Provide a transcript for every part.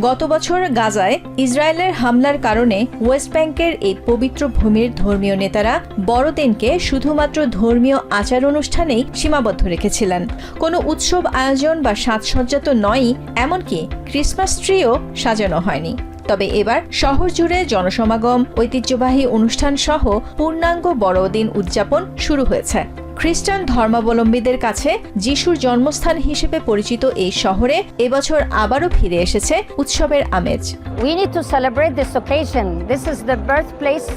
গত বছর গাজায় ইসরায়েলের হামলার কারণে ওয়েস্ট ব্যাংকের এই পবিত্র ভূমির ধর্মীয় নেতারা বড়দিনকে শুধুমাত্র ধর্মীয় আচার অনুষ্ঠানেই সীমাবদ্ধ রেখেছিলেন। কোনো উৎসব, আয়োজন বা সাজসজ্জা তো নয়ই, এমনকি ক্রিসমাস ট্রিও সাজানো হয়নি। তবে এবার শহর জুড়ে জনসমাগম, ঐতিহ্যবাহী অনুষ্ঠান সহ পূর্ণাঙ্গ বড়দিন উদযাপন শুরু হয়েছে। খ্রিস্টান ধর্মাবলম্বীদের কাছে যিশুর জন্মস্থান হিসেবে পরিচিত এই শহরে এবছর আবারও ফিরে এসেছে উৎসবের আমেজ We need to celebrate this occasion. This is the birthplace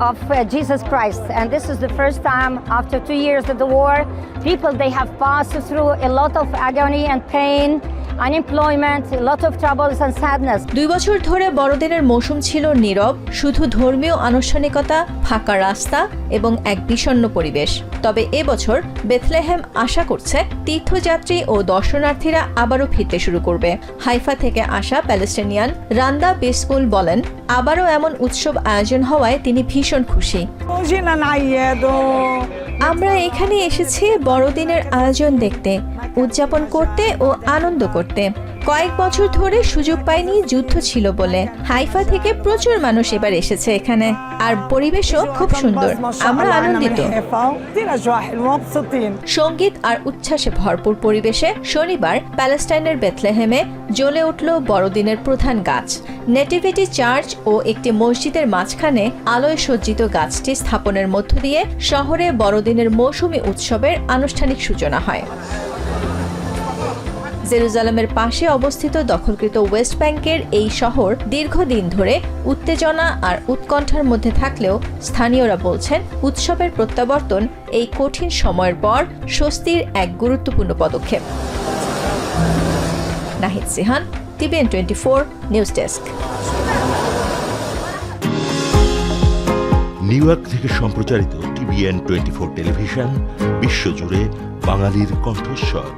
of uh, Jesus Christ, and this is the first time after two years of the war, people they have passed through a lot of agony and pain, unemployment, a lot of troubles and sadness. দুই বছর ধরে বড়দিনের মৌসুম ছিল নীরব শুধু ধর্মীয় আনুষ্ঠানিকতা ফাঁকা রাস্তা এবং এক বিষণ্ন পরিবেশ। তবে এবছর বেথলেহেম আশা করছে তীর্থযাত্রী ও দর্শনার্থীরা আবারও ফিরতে শুরু করবে। হাইফা থেকে আসা প্যালেস্টিনিয়ান রান্দা বিসকুল বলেন আবারও এমন উৎসব আয়োজন হওয়ায় তিনি ভীষণ খুশি। আমরা এখানে এসেছি বড়দিনের আয়োজন দেখতে উদযাপন করতে ও আনন্দ করতে। কয়েক বছর ধরে সুযোগ পায়নি যুদ্ধ ছিল বলে। হাইফা থেকে প্রচুর মানুষ এবার এসেছে এখানে। আর পরিবেশও খুব সুন্দর। আমরা আনন্দিত। সংগীত আর উচ্ছ্বাসে ভরপুর পরিবেশে শনিবার প্যালেস্টাইনের বেথলেহেমে জ্বলে উঠল বড়দিনের প্রধান গাছ। নেটিভিটি চার্চ ও একটি মসজিদের মাঝখানে আলোয় সজ্জিত গাছটি স্থাপনের মধ্য দিয়ে শহরে বড়দিনের মৌসুমী উৎসবের আনুষ্ঠানিক সূচনা হয়। জেরুজালেমের পাশে অবস্থিত দখলকৃত ওয়েস্ট ব্যাংকের এই শহর দীর্ঘদিন ধরে উত্তেজনা আর উৎকণ্ঠার মধ্যে থাকলেও স্থানীয়রা বলছেন, উৎসবের প্রত্যাবর্তন এই কঠিন সময়ের পর স্বস্তির এক গুরুত্বপূর্ণ পদক্ষেপ। Nahid Sihan, TVN twenty four news desk. New York থেকে সম্প্রচারিত টিভিএন টোয়েন্টি ফোর টেলিভিশন, বিশ্বজুড়ে বাঙালির কণ্ঠস্বর।